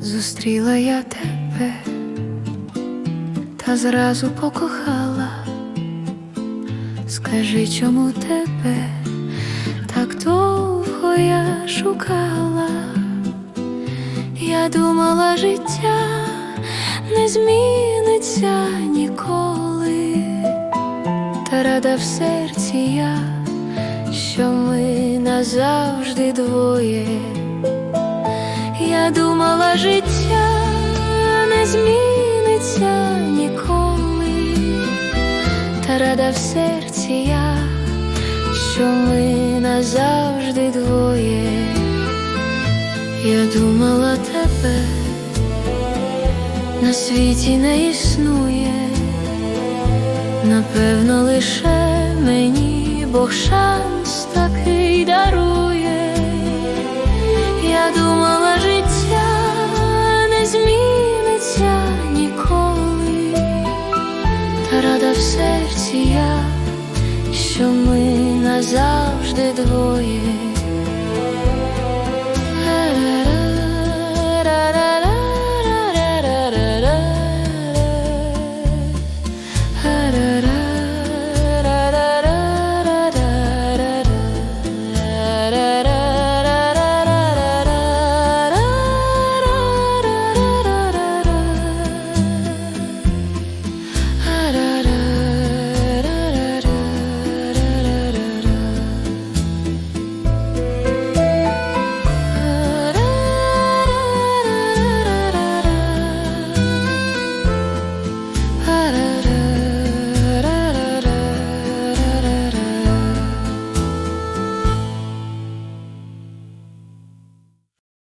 Зустріла я тебе та зразу покохала. Скажи, чому тебе так довго я шукала? Я думала, життя не зміниться ніколи, та рада в серці я, що ми назавжди двоє. Я думала, життя не зміниться ніколи, та рада в серці я, що ми назавжди двоє. Я думала тебе на світі не існує, напевно, лише мені Бог шанс такий дарує. Я думала, в серці я, що ми назавжди двоє.